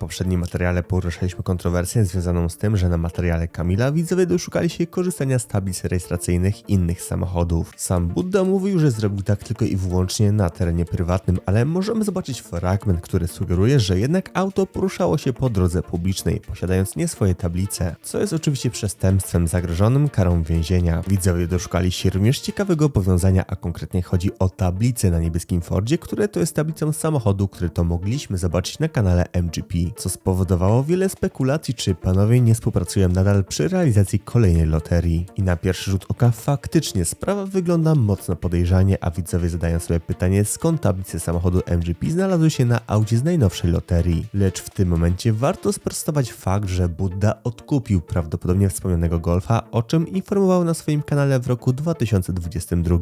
poprzednim materiale poruszaliśmy kontrowersję związaną z tym, że na materiale Kamila widzowie doszukali się korzystania z tablic rejestracyjnych innych samochodów. Sam Budda mówił, że zrobił tak tylko i wyłącznie na terenie prywatnym, ale możemy zobaczyć fragment, który sugeruje, że jednak auto poruszało się po drodze publicznej, posiadając nie swoje tablice, co jest oczywiście przestępstwem zagrożonym karą więzienia. Widzowie doszukali się również ciekawego powiązania, a konkretnie chodzi o tablicę na niebieskim Fordzie, które to jest tablicą samochodu, który to mogliśmy zobaczyć na kanale MGP, co spowodowało wiele spekulacji, czy panowie nie współpracują nadal przy realizacji kolejnej loterii. I na pierwszy rzut oka faktycznie sprawa wygląda mocno podejrzanie, a widzowie zadają sobie pytanie, skąd tablice samochodu MGP znalazły się na aucie z najnowszej loterii. Lecz w tym momencie warto sprostować fakt, że Budda odkupił prawdopodobnie wspomnianego Golfa, o czym informował na swoim kanale w roku 2022.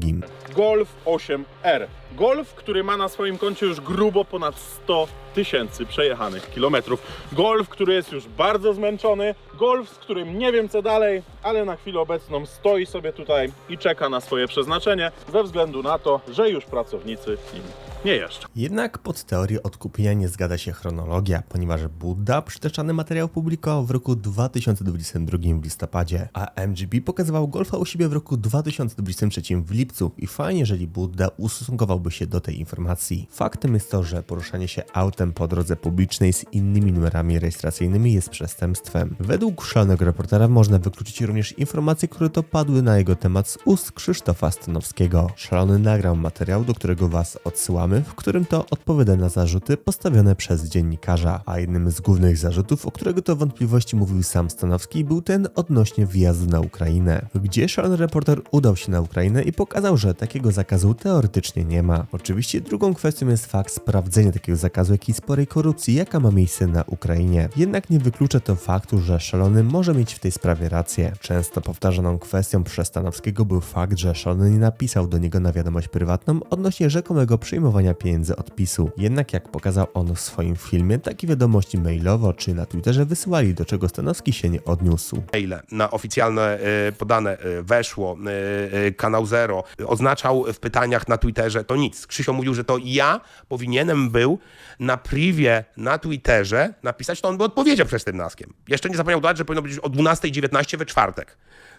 Golf 8R. Golf, który ma na swoim koncie już grubo ponad 100 tysięcy przejechanych kilometrów. Golf, który jest już bardzo zmęczony. Golf, z którym nie wiem co dalej, ale na chwilę obecną stoi sobie tutaj i czeka na swoje przeznaczenie, ze względu na to, że już pracownicy nim nie jeżdżą. Jednak pod teorię odkupienia nie zgadza się chronologia, ponieważ Buddha przytaczany materiał publikował w roku 2022 w listopadzie, a MGB pokazywał Golfa u siebie w roku 2023 w lipcu i fajnie, jeżeli Buddha ustosunkowałby się do tej informacji. Faktem jest to, że poruszanie się autem po drodze publicznej z innymi numerami rejestracyjnymi jest przestępstwem. Według szalonego reportera można wykluczyć również informacje, które to padły na jego temat z ust Krzysztofa Stanowskiego. Szalony nagrał materiał, do którego was w którym to odpowiada na zarzuty postawione przez dziennikarza, a jednym z głównych zarzutów, o którego to wątpliwości mówił sam Stanowski, był ten odnośnie wyjazdu na Ukrainę, gdzie szalony reporter udał się na Ukrainę i pokazał, że takiego zakazu teoretycznie nie ma. Oczywiście drugą kwestią jest fakt sprawdzenia takiego zakazu, jak i sporej korupcji, jaka ma miejsce na Ukrainie. Jednak nie wyklucza to faktu, że szalony może mieć w tej sprawie rację. Często powtarzaną kwestią przez Stanowskiego był fakt, że szalony nie napisał do niego na wiadomość prywatną odnośnie rzekomego przyjmowania pieniędzy od PiSu. Jednak jak pokazał on w swoim filmie, takie wiadomości mailowo czy na Twitterze wysyłali, do czego Stanowski się nie odniósł. maile na oficjalne e, podane e, weszło, e, kanał Zero, oznaczał w pytaniach na Twitterze to nic. Krzysio mówił, że to ja powinienem był na privie na Twitterze napisać, to on by odpowiedział przez tym naskiem. Jeszcze nie zapomniał dodać, że powinno być o 12.19 we czwartek.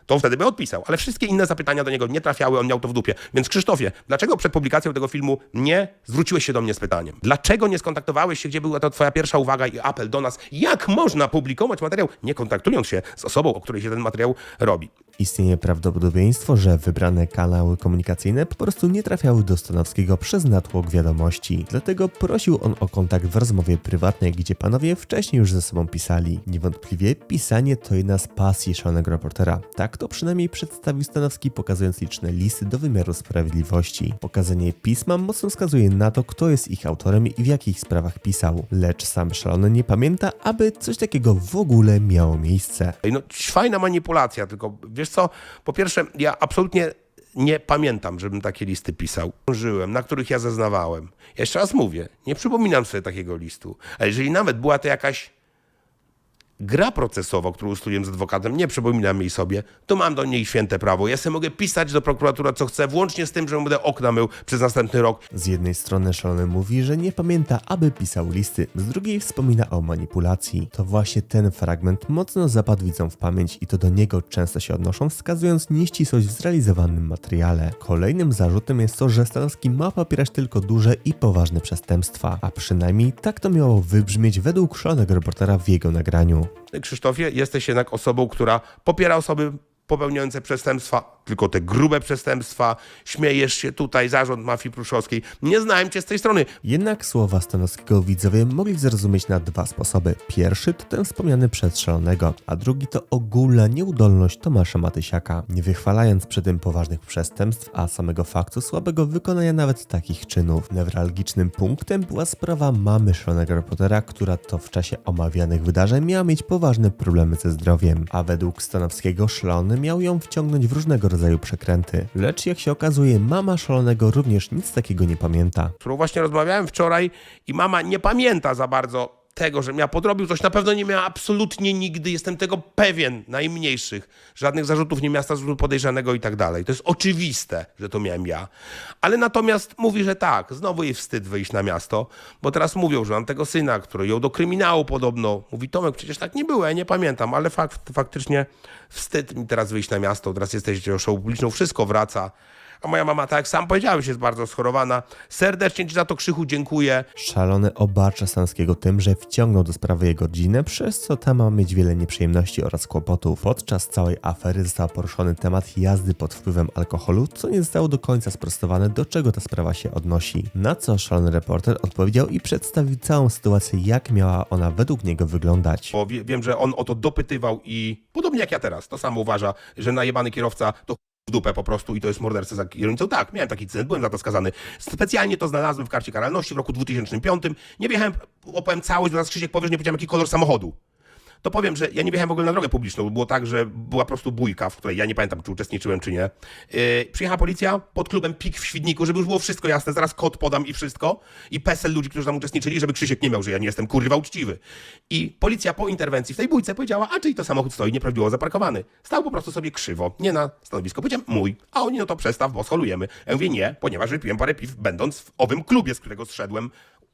To wtedy by odpisał, ale wszystkie inne zapytania do niego nie trafiały, on miał to w dupie. Więc Krzysztofie, dlaczego przed publikacją tego filmu nie zwróciłeś się do mnie z pytaniem? Dlaczego nie skontaktowałeś się, gdzie była to twoja pierwsza uwaga i apel do nas? Jak można publikować materiał, nie kontaktując się z osobą, o której się ten materiał robi? Istnieje prawdopodobieństwo, że wybrane kanały komunikacyjne po prostu nie trafiały do Stanowskiego przez natłok wiadomości. Dlatego prosił on o kontakt w rozmowie prywatnej, gdzie panowie wcześniej już ze sobą pisali. Niewątpliwie pisanie to jedna z pasji szalonego reportera. Tak to przynajmniej przedstawił Stanowski, pokazując liczne listy do wymiaru sprawiedliwości. Pokazanie pisma mocno wskazuje na to, kto jest ich autorem i w jakich sprawach pisał. Lecz sam szalony nie pamięta, aby coś takiego w ogóle miało miejsce. Ej, No, fajna manipulacja, tylko wiesz co, po pierwsze, ja absolutnie nie pamiętam, żebym takie listy pisał. Żyłem, na których ja zeznawałem. Jeszcze raz mówię, nie przypominam sobie takiego listu. A jeżeli nawet była to jakaś gra procesowa, którą ustaliliśmy z adwokatem, nie przypominam jej sobie, to mam do niej święte prawo. Ja sobie mogę pisać do prokuratury, co chcę, włącznie z tym, że będę okna mył przez następny rok. Z jednej strony szalony mówi, że nie pamięta, aby pisał listy, z drugiej wspomina o manipulacji. To właśnie ten fragment mocno zapadł widzom w pamięć i to do niego często się odnoszą, wskazując nieścisłość w zrealizowanym materiale. Kolejnym zarzutem jest to, że Stanowski ma popierać tylko duże i poważne przestępstwa, a przynajmniej tak to miało wybrzmieć według szalonego reportera w jego nagraniu. Krzysztofie, jesteś jednak osobą, która popiera osoby popełniające przestępstwa, tylko te grube przestępstwa, śmiejesz się tutaj, zarząd mafii pruszowskiej. Nie znałem cię z tej strony. Jednak słowa Stanowskiego widzowie mogli zrozumieć na dwa sposoby. Pierwszy to ten wspomniany przez Szalonego, a drugi to ogólna nieudolność Tomasza Matysiaka, nie wychwalając przy tym poważnych przestępstw, a samego faktu słabego wykonania nawet takich czynów. Newralgicznym punktem była sprawa mamy Szalonego reportera, która to w czasie omawianych wydarzeń miała mieć poważne problemy ze zdrowiem, a według Stanowskiego Szalony miał ją wciągnąć w różnego rodzaju przekręty. Lecz jak się okazuje, mama Szalonego również nic takiego nie pamięta. którą właśnie rozmawiałem wczoraj i mama nie pamięta za bardzo tego, że miała podrobił coś, na pewno nie miała absolutnie nigdy, jestem tego pewien, najmniejszych. Żadnych zarzutów nie miała statusu podejrzanego i tak dalej. To jest oczywiste, że to miałem ja. Ale natomiast mówi, że tak, znowu jej wstyd wyjść na miasto, bo teraz mówią, że mam tego syna, który ją do kryminału podobno. Mówi, Tomek, przecież tak nie było, ja nie pamiętam, ale fakt, faktycznie wstyd mi teraz wyjść na miasto, teraz jesteście show publiczną, wszystko wraca. A moja mama, tak jak sam powiedziałeś, jest bardzo schorowana. Serdecznie Ci za to, Krzychu, dziękuję. Szalony obarcza Stanowskiego tym, że wciągnął do sprawy jego rodzinę, przez co ta ma mieć wiele nieprzyjemności oraz kłopotów. Podczas całej afery został poruszony temat jazdy pod wpływem alkoholu, co nie zostało do końca sprostowane, do czego ta sprawa się odnosi. Na co szalony reporter odpowiedział i przedstawił całą sytuację, jak miała ona według niego wyglądać. Bo wie, wiem, że on o to dopytywał i podobnie jak ja teraz, to samo uważa, że najebany kierowca to w dupę po prostu i to jest morderca za kierownicą. Tak, miałem taki incydent, byłem za to skazany. Specjalnie to znalazłem w karcie karalności w roku 2005. Nie wjechałem, opowiem całość, zaraz Krzysiek powie, że nie powiedziałem jaki kolor samochodu. To powiem, że ja nie wjechałem w ogóle na drogę publiczną. Było tak, że była po prostu bójka, w której ja nie pamiętam, czy uczestniczyłem, czy nie. Yy, przyjechała policja pod klubem PIK w Świdniku, żeby już było wszystko jasne. Zaraz kod podam i wszystko. I PESEL ludzi, którzy tam uczestniczyli, żeby Krzysiek nie miał, że ja nie jestem kurwa uczciwy. I policja po interwencji w tej bójce powiedziała, a czyli to samochód stoi nieprawidłowo zaparkowany. Stał po prostu sobie krzywo, nie na stanowisko. Powiedziałem, mój. A oni, no to przestaw, bo scholujemy. Ja mówię, nie, ponieważ wypiłem parę piw, będąc w owym klubie, z którego zszedłem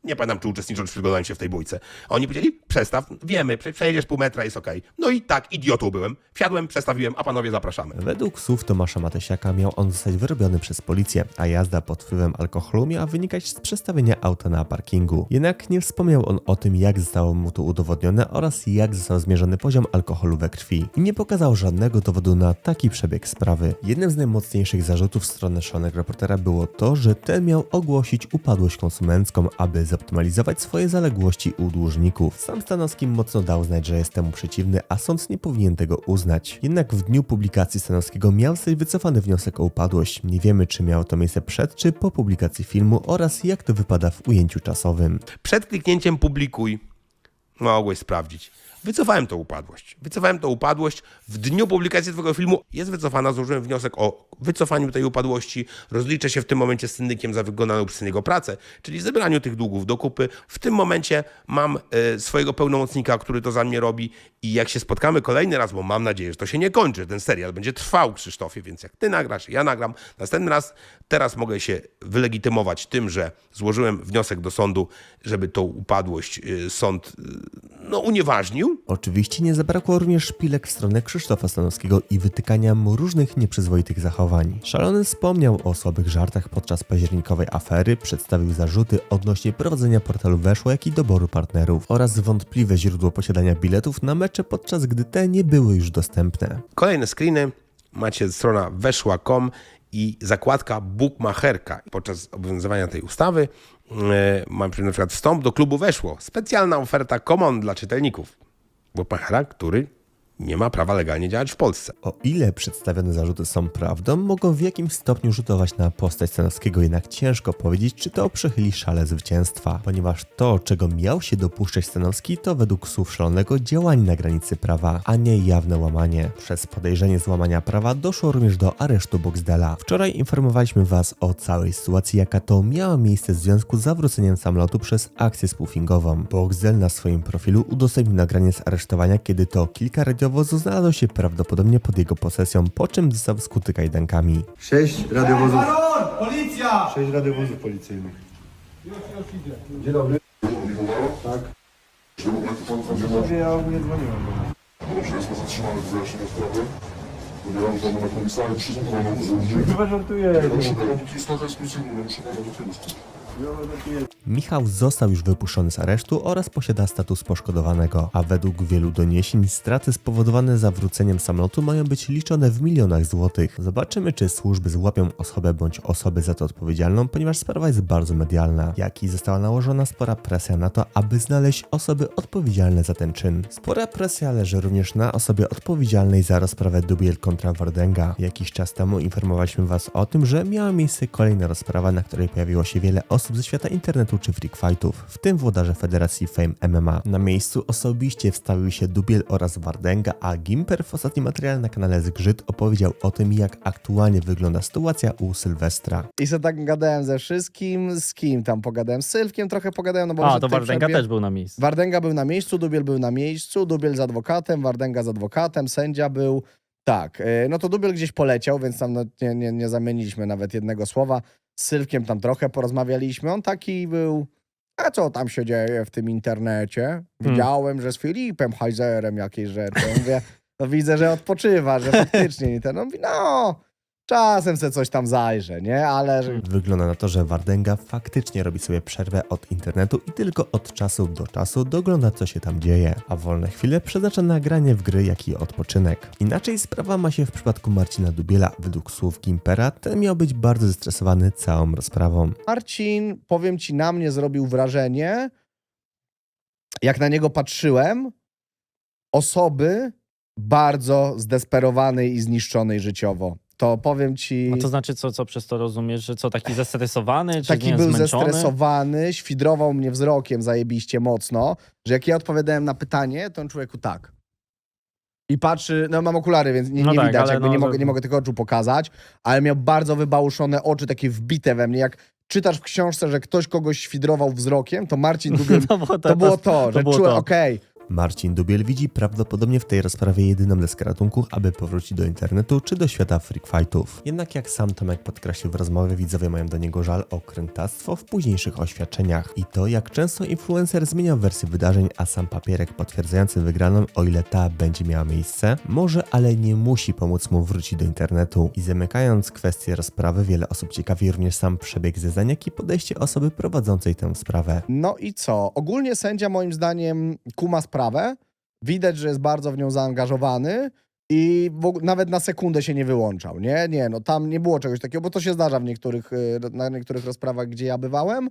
nie pamiętam, czy uczestniczył, czy przyglądałem się w tej bójce. A oni powiedzieli, przestaw, wiemy, prze- przejedziesz pół metra, jest okej. No i tak, idiotą byłem. Wsiadłem, przestawiłem, a panowie zapraszamy. Według słów Tomasza Matesiaka miał on zostać wyrobiony przez policję, a jazda pod wpływem alkoholu miała wynikać z przestawienia auta na parkingu. Jednak nie wspomniał on o tym, jak zostało mu to udowodnione oraz jak został zmierzony poziom alkoholu we krwi. I nie pokazał żadnego dowodu na taki przebieg sprawy. Jednym z najmocniejszych zarzutów w stronę szalonego reportera było to, że ten miał ogłosić upadłość konsumencką, aby zoptymalizować swoje zaległości u dłużników. Sam Stanowski mocno dał znać, że jest temu przeciwny, a sąd nie powinien tego uznać. Jednak w dniu publikacji Stanowskiego miał zostać wycofany wniosek o upadłość. Nie wiemy, czy miało to miejsce przed czy po publikacji filmu oraz jak to wypada w ujęciu czasowym. Przed kliknięciem publikuj mogłeś sprawdzić. Wycofałem tą upadłość. Wycofałem tą upadłość. W dniu publikacji twojego filmu jest wycofana. Złożyłem wniosek o wycofaniu tej upadłości. Rozliczę się w tym momencie z syndykiem za wykonaną przez niego pracę, czyli zebraniu tych długów do kupy. W tym momencie mam e, swojego pełnomocnika, który to za mnie robi i jak się spotkamy kolejny raz, bo mam nadzieję, że to się nie kończy, ten serial będzie trwał, Krzysztofie, więc jak ty nagrasz, ja nagram, następny raz, teraz mogę się wylegitymować tym, że złożyłem wniosek do sądu, żeby tą upadłość y, sąd y, no, unieważnił. Oczywiście nie zabrakło również szpilek w stronę Krzysztofa Stanowskiego i wytykania mu różnych nieprzyzwoitych zachowań. Szalony wspomniał o słabych żartach podczas październikowej afery, przedstawił zarzuty odnośnie prowadzenia portalu Weszło, jak i doboru partnerów oraz wątpliwe źródło posiadania biletów na mecze, podczas gdy te nie były już dostępne. Kolejne screeny macie strona weszła.com i zakładka Bookmacherka. Podczas obowiązywania tej ustawy yy, mam na przykład wstąp do klubu Weszło. Specjalna oferta common dla czytelników. Bookmachera, który nie ma prawa legalnie działać w Polsce. O ile przedstawione zarzuty są prawdą, mogą w jakimś stopniu rzutować na postać Stanowskiego, jednak ciężko powiedzieć, czy to przechyli szale zwycięstwa, ponieważ to, czego miał się dopuszczać Stanowski, to według słów szalonego działanie na granicy prawa, a nie jawne łamanie. Przez podejrzenie złamania prawa doszło również do aresztu Boxdela. Wczoraj informowaliśmy Was o całej sytuacji, jaka to miała miejsce w związku z zawróceniem samolotu przez akcję spoofingową. Boxdel na swoim profilu udostępnił nagranie z aresztowania, kiedy to kilka radiowozów znalazło się prawdopodobnie pod jego posesją, po czym został skuty kajdankami. Sześć radiowozów, Baron! Policja! sześć radiowozów policyjnych. Dzień dobry. Tak. Ja nie dzwoniłem. Proszę, jest zatrzymany w wyjaśnieniu sprawy. Ponieważ mamy na komisariat przysłuchaną z Chyba żartuję. Ja muszę dopóki jest ekskluzywna, muszę pana do Michał został już wypuszczony z aresztu oraz posiada status poszkodowanego, a według wielu doniesień straty spowodowane zawróceniem samolotu mają być liczone w milionach złotych. Zobaczymy, czy służby złapią osobę bądź osobę za to odpowiedzialną, ponieważ sprawa jest bardzo medialna, jak i została nałożona spora presja na to, aby znaleźć osoby odpowiedzialne za ten czyn. Spora presja leży również na osobie odpowiedzialnej za rozprawę Dubiel kontra Wardenga. Jakiś czas temu informowaliśmy Was o tym, że miała miejsce kolejna rozprawa, na której pojawiło się wiele osób osób ze świata internetu czy freak fightów, w tym włodarze Federacji Fame MMA. Na miejscu osobiście wstawił się Dubiel oraz Wardenga, a Gimper w ostatnim materiale na kanale Zgrzyt opowiedział o tym, jak aktualnie wygląda sytuacja u Sylwestra. I se tak gadałem ze wszystkim, z kim tam pogadałem, z Sylwkiem trochę pogadałem, no bo A, to w tej Wardęga przerwie- też był na miejscu. Wardęga był na miejscu, Dubiel był na miejscu, Dubiel z adwokatem, Wardęga z adwokatem, sędzia był. Tak, e, no to Dubiel gdzieś poleciał, więc tam no, nie, nie, nie zamieniliśmy nawet jednego słowa. Z Sylwkiem tam trochę porozmawialiśmy. On taki był. A co tam się dzieje w tym internecie? Widziałem, że z Filipem Heizerem jakieś rzeczy. Ja Mówię, no widzę, że odpoczywa, że faktycznie nie ten. On mówi, no, czasem se coś tam zajrzę, nie? Ale że Wygląda na to, że Wardenga faktycznie robi sobie przerwę od internetu i tylko od czasu do czasu dogląda co się tam dzieje, a wolne chwile przeznacza na granie w gry, jak i odpoczynek. Inaczej sprawa ma się w przypadku Marcina Dubiela. Według słów Gimpera ten miał być bardzo zestresowany całą rozprawą. Marcin, powiem ci, na mnie zrobił wrażenie, jak na niego patrzyłem, osoby bardzo zdesperowanej i zniszczonej życiowo. To powiem ci, A to znaczy, co, co przez to rozumiesz, że co, taki zestresowany, czy taki nie, był zmęczony? zestresowany, świdrował mnie wzrokiem zajebiście mocno, że jak ja odpowiadałem na pytanie, to on człowieku tak. I patrzy, no mam okulary, więc nie, No nie tak, widać, jakby no, nie, to- mogę, nie mogę tych oczu pokazać, ale miał bardzo wybałuszone oczy, takie wbite we mnie, jak czytasz w książce, że ktoś kogoś świdrował wzrokiem, to Marcin Dubiel to, było To było to, że czułem, to. okej, Marcin Dubiel widzi prawdopodobnie w tej rozprawie jedyną deskę ratunku, aby powrócić do internetu czy do świata freak fightów. Jednak jak sam Tomek podkreślił w rozmowie, widzowie mają do niego żal o krętactwo w późniejszych oświadczeniach i to jak często influencer zmienia wersję wydarzeń, a sam papierek potwierdzający wygraną, o ile ta będzie miała miejsce, może, ale nie musi pomóc mu wrócić do internetu. I zamykając kwestię rozprawy, wiele osób ciekawi również sam przebieg zeznań, jak i podejście osoby prowadzącej tę sprawę. No i co? Ogólnie sędzia moim zdaniem kuma sprawę. Widać, że jest bardzo w nią zaangażowany i nawet na sekundę się nie wyłączał. Nie, nie, no tam nie było czegoś takiego, bo to się zdarza w niektórych, y, na niektórych rozprawach, gdzie ja bywałem,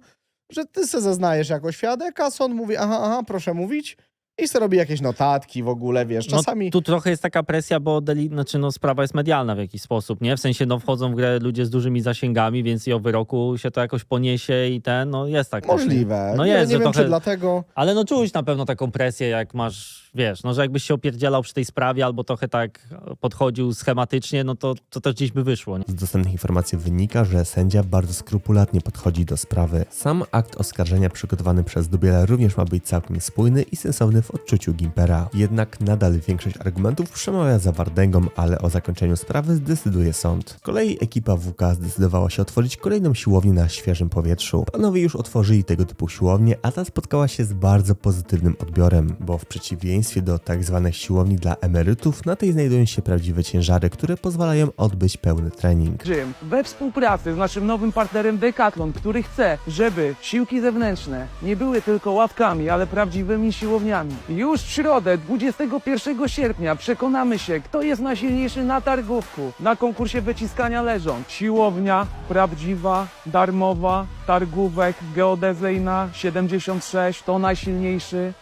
że ty se zeznajesz jako świadek, a sąd mówi, aha, aha, proszę mówić i sobie robi jakieś notatki w ogóle, wiesz, czasami... No, tu trochę jest taka presja, bo deli, znaczy, no, sprawa jest medialna w jakiś sposób, nie? W sensie no, wchodzą w grę ludzie z dużymi zasięgami, więc i o wyroku się to jakoś poniesie i ten, no jest tak. też, nie? Możliwe. No nie, jest, nie że wiem, trochę- czy dlatego... Ale no czułeś na pewno taką presję, jak masz, wiesz, no że jakbyś się opierdzielał przy tej sprawie albo trochę tak podchodził schematycznie, no to, to też gdzieś by wyszło, nie? Z dostępnych informacji wynika, że sędzia bardzo skrupulatnie podchodzi do sprawy. Sam akt oskarżenia przygotowany przez Dubiela również ma być całkiem spójny i sensowny w odczuciu Gimpera. Jednak nadal większość argumentów przemawia za Wardęgą, ale o zakończeniu sprawy zdecyduje sąd. Z kolei ekipa WK zdecydowała się otworzyć kolejną siłownię na świeżym powietrzu. Panowie już otworzyli tego typu siłownię, a ta spotkała się z bardzo pozytywnym odbiorem, bo w przeciwieństwie do tak zwanych siłowni dla emerytów, na tej znajdują się prawdziwe ciężary, które pozwalają odbyć pełny trening. Gym we współpracy z naszym nowym partnerem Decathlon, który chce, żeby siłki zewnętrzne nie były tylko ławkami, ale prawdziwymi siłowniami. Już w środę, 21 sierpnia, przekonamy się, kto jest najsilniejszy na targówku na konkursie wyciskania leżąc. Siłownia prawdziwa, darmowa, targówek geodezyjna 76 to najsilniejszy.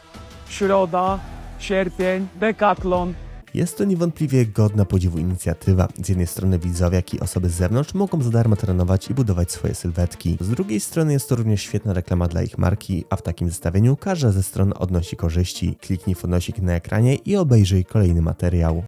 Środa, sierpień, Decathlon, Jest to niewątpliwie godna podziwu inicjatywa. Z jednej strony widzowie, jak i osoby z zewnątrz mogą za darmo trenować i budować swoje sylwetki. Z drugiej strony jest to również świetna reklama dla ich marki, a w takim zestawieniu każda ze stron odnosi korzyści. Kliknij w na ekranie i obejrzyj kolejny materiał.